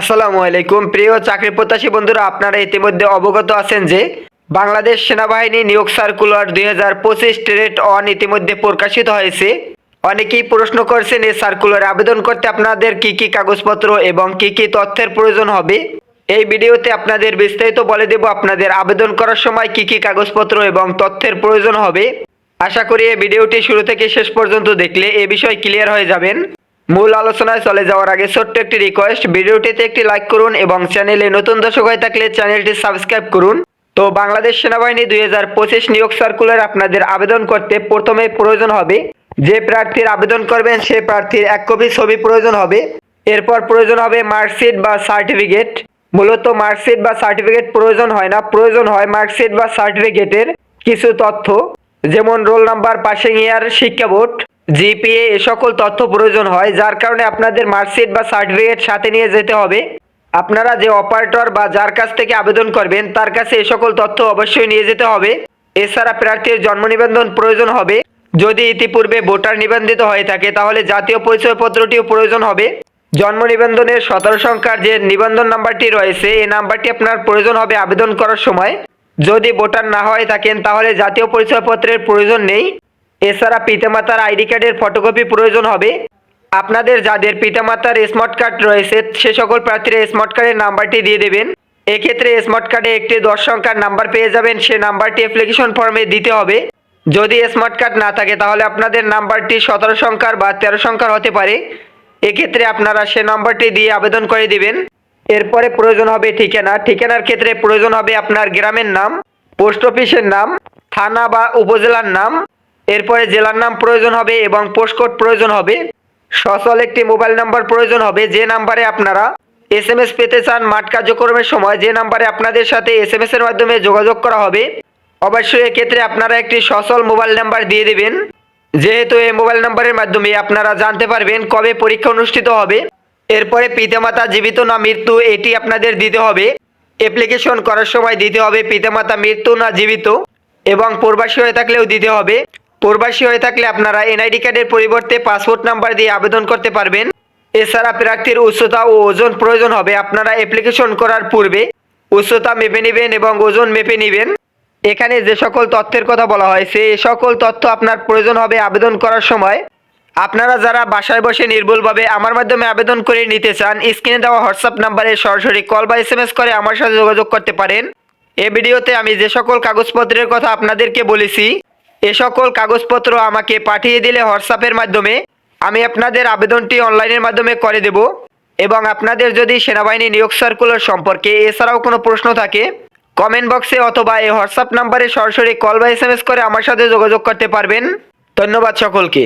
আসসালামু আলাইকুম। প্রিয় চাকরি প্রত্যাশী বন্ধুরা, আপনারা ইতিমধ্যে অবগত আছেন যে বাংলাদেশ সেনাবাহিনী নিয়োগ সার্কুলার দুই হাজার পঁচিশ ট্রেড অন ইতিমধ্যে প্রকাশিত হয়েছে। অনেকেই প্রশ্ন করছেন, এই সার্কুলারে আবেদন করতে আপনাদের কি কি কাগজপত্র এবং কি কি তথ্যের প্রয়োজন হবে? এই ভিডিওতে আপনাদের বিস্তারিত বলে দেব, আপনাদের আবেদন করার সময় কি কি কাগজপত্র এবং তথ্যের প্রয়োজন হবে। আশা করি এই ভিডিওটি শুরু থেকে শেষ পর্যন্ত দেখলে এ বিষয় ক্লিয়ার হয়ে যাবেন। মূল আলোচনায় চলে যাওয়ার আগে ছোট্ট একটি রিকোয়েস্ট ভিডিওটিতে একটি লাইক করুন এবং চ্যানেলে নতুন দর্শক হয়ে থাকলে চ্যানেলটি সাবস্ক্রাইব করুন। তো বাংলাদেশ সেনাবাহিনী দুই হাজার পঁচিশ নিয়োগ সার্কুলার আপনাদের আবেদন করতে প্রথমে প্রয়োজন হবে, যে প্রার্থীর আবেদন করবেন সে প্রার্থীর এক কপি ছবি প্রয়োজন হবে। এরপর প্রয়োজন হবে মার্কশিট বা সার্টিফিকেট মূলত মার্কশিট বা সার্টিফিকেট প্রয়োজন হয় না, প্রয়োজন হয় মার্কশিট বা সার্টিফিকেটের কিছু তথ্য, যেমন রোল নাম্বার পাসিং ইয়ার শিক্ষা বোর্ড। জিপিএ এ সকল তথ্য প্রয়োজন হয়, যার কারণে আপনাদের মার্কশিট বা সার্টিফিকেট সাথে নিয়ে যেতে হবে। আপনারা যে অপারেটর বা যার কাছ থেকে আবেদন করবেন, তার কাছে এই সকল তথ্য অবশ্যই নিয়ে যেতে হবে। এছাড়া প্রার্থীর জন্ম নিবন্ধন প্রয়োজন হবে। যদি ইতিপূর্বে ভোটার নিবন্ধিত হয়ে থাকে, তাহলে জাতীয় পরিচয়পত্রটিও প্রয়োজন হবে। জন্ম নিবন্ধনের সতেরো সংখ্যার যে নিবন্ধন নাম্বারটি রয়েছে এই নাম্বারটি আপনার প্রয়োজন হবে আবেদন করার সময়। যদি ভোটার না হয়ে থাকেন, তাহলে জাতীয় পরিচয়পত্রের প্রয়োজন নেই। এছাড়া পিতামাতার আইডি কার্ডের ফটোকপি প্রয়োজন হবে। আপনাদের যাদের পিতামাতার স্মার্ট কার্ড রয়েছে, সে সকল প্রার্থীরা স্মার্ট কার্ডের নাম্বারটি দিয়ে দেবেন। এক্ষেত্রে স্মার্ট কার্ডে একটি দশ সংখ্যার নাম্বার পেয়ে যাবেন, সে নাম্বারটি অ্যাপ্লিকেশন ফর্মে দিতে হবে। যদি স্মার্ট কার্ড না থাকে, তাহলে আপনাদের নাম্বারটি সতেরো সংখ্যার বা তেরো সংখ্যার হতে পারে। এক্ষেত্রে আপনারা সে নাম্বারটি দিয়ে আবেদন করে দিবেন। এরপরে প্রয়োজন হবে ঠিকানা। ঠিকানার ক্ষেত্রে প্রয়োজন হবে আপনার গ্রামের নাম, পোস্ট অফিসের নাম, থানা বা উপজেলার নাম এরপরে জেলার নাম প্রয়োজন হবে এবং পোস্টকোড প্রয়োজন হবে। সচল একটি মোবাইল নাম্বার প্রয়োজন হবে, যে নাম্বারে আপনারা এস এম এস পেতে চান মাঠ কার্যক্রমের সময়, যে নাম্বারে আপনাদের সাথে এস এম এস এর মাধ্যমে যোগাযোগ করা হবে। অবশ্যই এক্ষেত্রে আপনারা একটি সচল মোবাইল নাম্বার দিয়ে দেবেন। যেহেতু এই মোবাইল নাম্বারের মাধ্যমে আপনারা জানতে পারবেন কবে পরীক্ষা অনুষ্ঠিত হবে। এরপরে পিতামাতা জীবিত না মৃত্যু, এটি আপনাদের দিতে হবে। অ্যাপ্লিকেশন করার সময় দিতে হবে, পিতামাতা মৃত্যু না জীবিত এবং প্রবাসী হয়ে থাকলেও দিতে হবে। প্রবাসী হয়ে থাকলে আপনারা এনআইডি কার্ডের পরিবর্তে পাসপোর্ট নাম্বার দিয়ে আবেদন করতে পারবেন। এছাড়া প্রার্থীর উচ্চতা ও ওজন প্রয়োজন হবে। আপনারা অ্যাপ্লিকেশন করার পূর্বে উচ্চতা মেপে নেবেন এবং ওজন মেপে নেবেন। এখানে যে সকল তথ্যের কথা বলা হয়েছে এই সকল তথ্য আপনার প্রয়োজন হবে আবেদন করার সময়। আপনারা যারা বাসায় বসে নির্ভুলভাবে আমার মাধ্যমে আবেদন করে নিতে চান, স্ক্রিনে দেওয়া হোয়াটসঅ্যাপ নাম্বারে সরাসরি কল বা এস করে আমার সাথে যোগাযোগ করতে পারেন। এ ভিডিওতে আমি যে সকল কাগজপত্রের কথা আপনাদেরকে বলেছি এ সকল কাগজপত্র আমাকে পাঠিয়ে দিলে হোয়াটসঅ্যাপের মাধ্যমে আমি আপনাদের আবেদনটি অনলাইনের মাধ্যমে করে দেব এবং আপনাদের যদি সেনাবাহিনী নিয়োগ সার্কুলার সম্পর্কে এছাড়াও কোনো প্রশ্ন থাকে কমেন্ট বক্সে অথবা এই হোয়াটসঅ্যাপ নাম্বারে সরাসরি কল বা এস করে আমার সাথে যোগাযোগ করতে পারবেন। ধন্যবাদ সকলকে।